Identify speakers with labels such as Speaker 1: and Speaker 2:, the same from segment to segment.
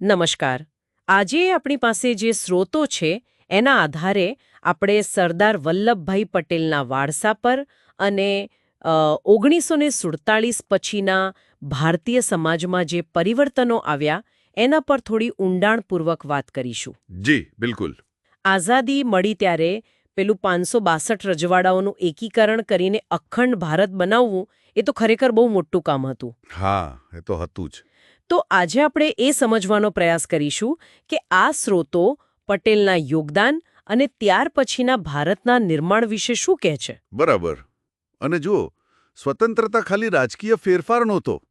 Speaker 1: નમસ્કાર. આજે આપણી પાસે જે સ્રોતો છે એના આધારે આપણે સરદાર વલ્લભભાઈ પટેલના વારસા પર અને ઓગણીસો ને સુડતાલીસ પછીના ભારતીય સમાજમાં જે પરિવર્તનો આવ્યા એના પર થોડી ઊંડાણપૂર્વક વાત કરીશું.
Speaker 2: જી બિલકુલ.
Speaker 1: આઝાદી મળી ત્યારે પેલું પાંચસો બાસઠ રજવાડાઓનું એકીકરણ કરીને અખંડ ભારત બનાવવું એ તો ખરેખર બહુ મોટું કામ હતું.
Speaker 2: હા એ તો હતું જ.
Speaker 1: તો આજે આપણે એ સમજવાનો પ્રયાસ કરીશું કે આ સ્રોતો પટેલના યોગદાન અને ત્યાર પછીના ભારતના નિર્માણ વિશે શું કહે છે.
Speaker 2: બરાબર. અને જુઓ સ્વતંત્રતા ખાલી રાજકીય ફેરફાર નહોતો.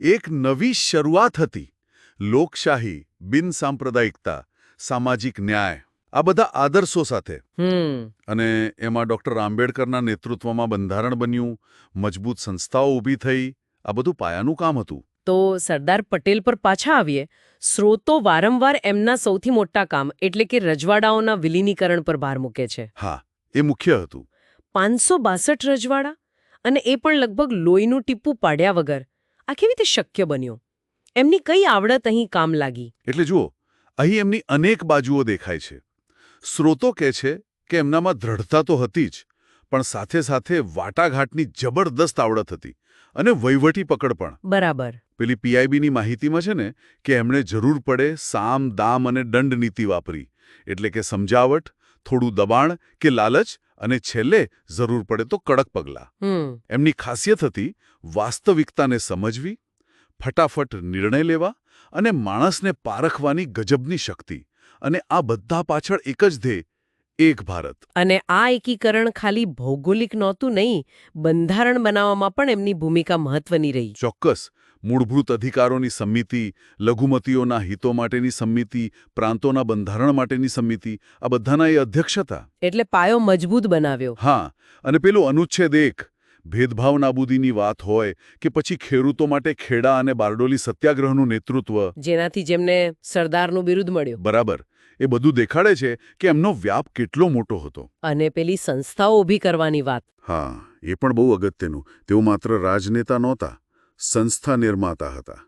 Speaker 2: એક નવી શરૂઆત હતી. લોકશાહી બિનસાંપ્રદાયિકતા સામાજિક ન્યાય આ બધા આદર્શો સાથે.
Speaker 1: હમ.
Speaker 2: અને એમાં ડોક્ટર આંબેડકરના નેતૃત્વમાં બંધારણ બન્યું મજબૂત સંસ્થાઓ ઊભી થઈ આ બધું પાયાનું કામ હતું.
Speaker 1: તો સરદાર પટેલ પર પાછા આવીએ. સ્રોતો વારંવાર એમના સૌથી મોટા કામ એટલે કે રજવાડાઓના વિલીનીકરણ પર ભાર મૂકે છે.
Speaker 2: હા એ મુખ્ય હતું.
Speaker 1: પાંચસો બાસઠ રજવાડા? અને એ પણ લગભગ લોહીનું ટીપું પાડ્યા વગર. આ કેવી રીતે શક્ય બન્યું? એમની કઈ આવડત અહીં કામ લાગી?
Speaker 2: એટલે જુઓ અહીં એમની અનેક બાજુઓ દેખાય છે. સ્રોતો કહે છે કે એમનામાં દ્રઢતા તો હતી જ. પણ સાથે સાથે વાટાઘાટની જબરદસ્ત આવડત હતી અને વહીવટી પકડ પણ.
Speaker 1: બરાબર.
Speaker 2: પેલી પીઆઈબીની માહિતીમાં છે ને કે એમણે જરૂર પડે સામ દામ અને દંડ નીતિ વાપરી. એટલે કે સમજાવટ થોડું દબાણ કે લાલચ અને છેલ્લે જરૂર પડે તો કડક પગલાં. એમની ખાસિયત હતી વાસ્તવિકતાને સમજવી ફટાફટ નિર્ણય લેવા અને માણસને પારખવાની ગજબની શક્તિ. અને આ બધા પાછળ એક જ ધ્યેય એક ભારત.
Speaker 1: અને આ એકીકરણ ખાલી ભૌગોલિક નહોતું નહીં બંધારણ બનાવવામાં પણ એમની ભૂમિકા મહત્વની રહી.
Speaker 2: ચોક્કસ મૂળભૂત અધિકારોની સમિતિ લઘુમતીઓના હિતો માટેની સમિતિ પ્રાંતોના બંધારણ માટેની સમિતિ આ બધાના એ અધ્યક્ષ હતા.
Speaker 1: એટલે પાયો મજબૂત બનાવ્યો.
Speaker 2: હા અને પેલું અનુચ્છેદ એક ભેદભાવ નાબૂદીની વાત હોય કે પછી ખેડૂતો માટે ખેડા અને બારડોલી સત્યાગ્રહનું નેતૃત્વ.
Speaker 1: જેનાથી જેમને સરદારનું બિરુદ મળ્યું.
Speaker 2: બરાબર. એ બધું દેખાડે છે કે એમનો વ્યાપ કેટલો મોટો હતો.
Speaker 1: અને પેલી સંસ્થાઓ ઊભી કરવાની વાત.
Speaker 2: હા એ પણ બહુ અગત્યનું. તેઓ માત્ર રાજનેતા નહોતા સંસ્થા નિર્માતા હતા.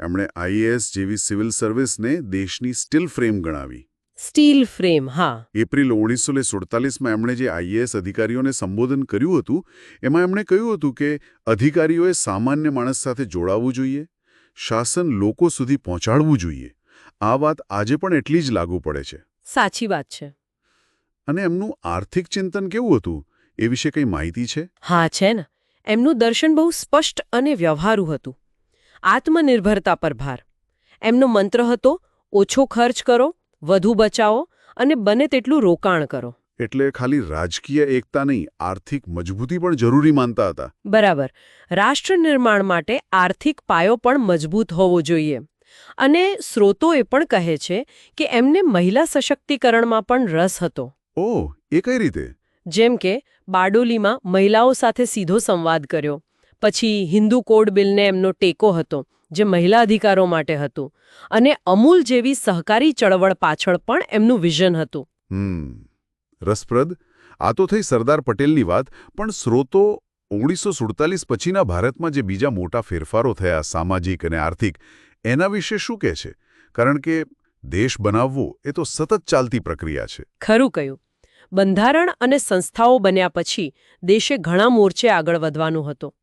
Speaker 2: એમણે આઈએએસ જેવી સિવિલ સર્વિસને દેશની સ્ટીલ ફ્રેમ ગણાવી.
Speaker 1: સ્ટીલ ફ્રેમ હા.
Speaker 2: એપ્રિલ ઓગણીસો સુડતાલીસમાં એમણે જે આઈએએસ અધિકારીઓને સંબોધન કર્યું હતું એમાં એમણે કહ્યું હતું કે અધિકારીઓએ સામાન્ય માણસ સાથે જોડાવવું જોઈએ શાસન લોકો સુધી પહોંચાડવું જોઈએ. આ વાત આજે પણ એટલી જ લાગુ પડે છે.
Speaker 1: સાચી વાત છે.
Speaker 2: અને એમનું આર્થિક ચિંતન કેવું હતું? એ વિશે કંઈ માહિતી છે?
Speaker 1: હા છે ને. એમનું દર્શન બહુ સ્પષ્ટ અને વ્યવહારુ હતું. આત્મનિર્ભરતા પર ભાર. એમનો મંત્ર હતો ઓછો ખર્ચ કરો વધુ બચાવો અને બને તેટલું રોકાણ કરો.
Speaker 2: એટલે ખાલી રાજકીય એકતા નહીં આર્થિક મજબૂતી પણ જરૂરી માનતા હતા.
Speaker 1: બરાબર. રાષ્ટ્ર નિર્માણ માટે આર્થિક પાયો પણ મજબૂત હોવો જોઈએ. અને સ્રોતો એ પણ કહે છે કે એમને મહિલા સશક્તિકરણમાં પણ રસ હતો.
Speaker 2: ઓહ એ કઈ રીતે?
Speaker 1: જેમ કે બારડોલીમાં મહિલાઓ સાથે સીધો સંવાદ કર્યો. પછી હિન્દુ કોડ બિલને એમનો ટેકો હતો જે મહિલા અધિકારો માટે હતું. અને અમૂલ જેવી સહકારી ચળવળ પાછળ પણ એમનું વિઝન હતું.
Speaker 2: રસપ્રદ. આ તો થઈ સરદાર પટેલની વાત પણ સ્રોતો ઓગણીસો સુડતાલીસ પછીના ભારતમાં જે બીજા મોટા ફેરફારો થયા સામાજિક અને આર્થિક એના વિશે શું કહે છે? કારણ કે દેશ બનાવવો એ તો સતત ચાલતી પ્રક્રિયા છે.
Speaker 1: ખરું કહ્યું. બંધારણ અને સંસ્થાઓ બન્યા પછી દેશે ઘણા મોરચે આગળ વધવાનું હતું.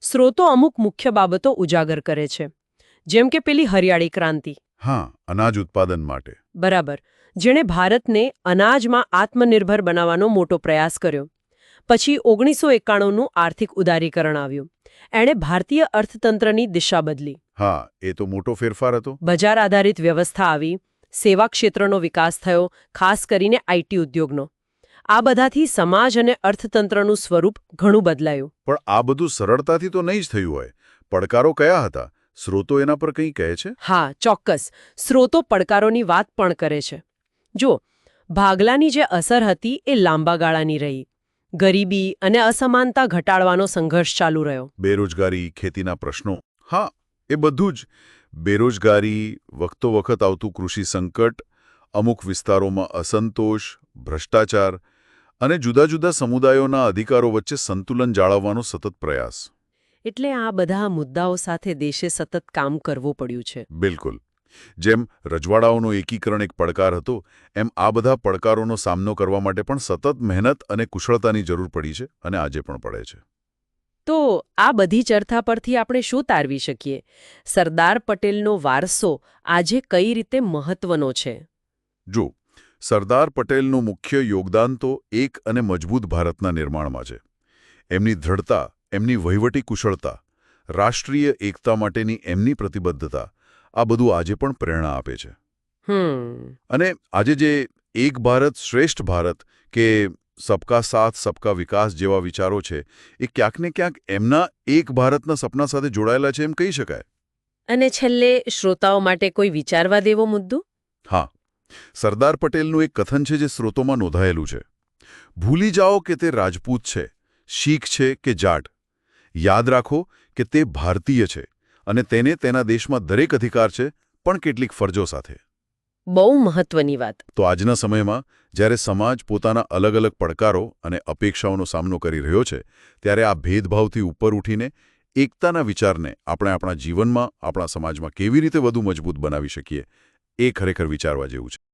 Speaker 1: સ્રોતો અમુક મુખ્ય બાબતો ઉજાગર કરે છે. જેમ કે પેલી હરિયાળી ક્રાંતિ.
Speaker 2: હા અનાજ ઉત્પાદન માટે.
Speaker 1: બરાબર. જેણે ભારતને અનાજમાં આત્મનિર્ભર બનાવવાનો મોટો પ્રયાસ કર્યો. પછી ઓગણીસો એકાણુંનું આર્થિક ઉદારીકરણ આવ્યું. એણે ભારતીય અર્થતંત્રની દિશા બદલી.
Speaker 2: હા એ તો મોટો ફેરફાર હતો.
Speaker 1: બજાર આધારિત વ્યવસ્થા આવી સેવા ક્ષેત્રનો વિકાસ થયો ખાસ કરીને આઈટી ઉદ્યોગનો. આ બધાથી સમાજ અને અર્થતંત્રનું સ્વરૂપ ઘણું બદલાયું.
Speaker 2: પણ આ બધું સરળતાથી તો નહીં જ થયું હોય. પડકારો કયા હતા? સ્રોતો એના પર કંઈ કહે છે?
Speaker 1: હા ચોક્કસ. સ્રોતો પડકારોની વાત પણ કરે છે. જો ભાગલાની જે અસર હતી એ લાંબા ગાળાની રહી. ગરીબી અને અસમાનતા ઘટાડવાનો સંઘર્ષ ચાલુ રહ્યો.
Speaker 2: બેરોજગારી ખેતીના પ્રશ્નો. હા એ બધું જ બેરોજગારી વખતો વખત આવતું કૃષિ સંકટ અમુક વિસ્તારોમાં અસંતોષ ભ્રષ્ટાચાર અને જુદા જુદા સમુદાયોના અધિકારો વચ્ચે સંતુલન જાળવવાનો સતત પ્રયાસ.
Speaker 1: એટલે આ બધા મુદ્દાઓ સાથે દેશે સતત કામ કરવું પડ્યું છે.
Speaker 2: બિલકુલ. જેમ રજવાડાઓનો એકીકરણ એક પડકાર હતો એમ આ બધા પડકારોનો સામનો કરવા માટે પણ સતત મહેનત અને કુશળતાની જરૂર પડી છે અને આજે પણ પડે છે.
Speaker 1: તો આ બધી ચર્ચા પરથી આપણે શું તારવી શકીએ? સરદાર પટેલનો વારસો આજે કઈ રીતે મહત્વનો છે?
Speaker 2: જો સરદાર પટેલનું મુખ્ય યોગદાન તો એક અને મજબૂત ભારતના નિર્માણમાં છે. એમની દ્રઢતા એમની વહીવટી કુશળતા રાષ્ટ્રીય એકતા માટેની એમની પ્રતિબદ્ધતા આ બધું આજે પણ પ્રેરણા આપે છે. અને આજે જે એક ભારત શ્રેષ્ઠ ભારત કે સબકા સાથ સબકા વિકાસ જેવા વિચારો છે એ ક્યાંક ને ક્યાંક એમના એક ભારતના સપના સાથે જોડાયેલા છે એમ કહી શકાય.
Speaker 1: અને છેલ્લે શ્રોતાઓ માટે કોઈ વિચારવા દેવો મુદ્દો?
Speaker 2: હા. સરદાર પટેલનું એક કથન છે જે સ્રોતોમાં નોંધાયેલું છે. ભૂલી જાઓ કે તે રાજપૂત છે શીખ છે કે જાટ. યાદ રાખો કે તે ભારતીય છે અને તેને તેના દેશમાં દરેક અધિકાર છે પણ કેટલીક ફરજો સાથે.
Speaker 1: બહુ મહત્વની વાત.
Speaker 2: તો આજના સમયમાં, જ્યારે સમાજ પોતાના અલગ અલગ પડકારો અને અપેક્ષાઓનો સામનો કરી રહ્યો છે, ત્યારે આ ભેદભાવથી ઉપર ઉઠીને, એકતાના વિચારને આપણે આપણા જીવનમાં, આપણા સમાજમાં કેવી રીતે વધુ મજબૂત બનાવી શકીએ, એ ખરેખર વિચારવા જેવું છે.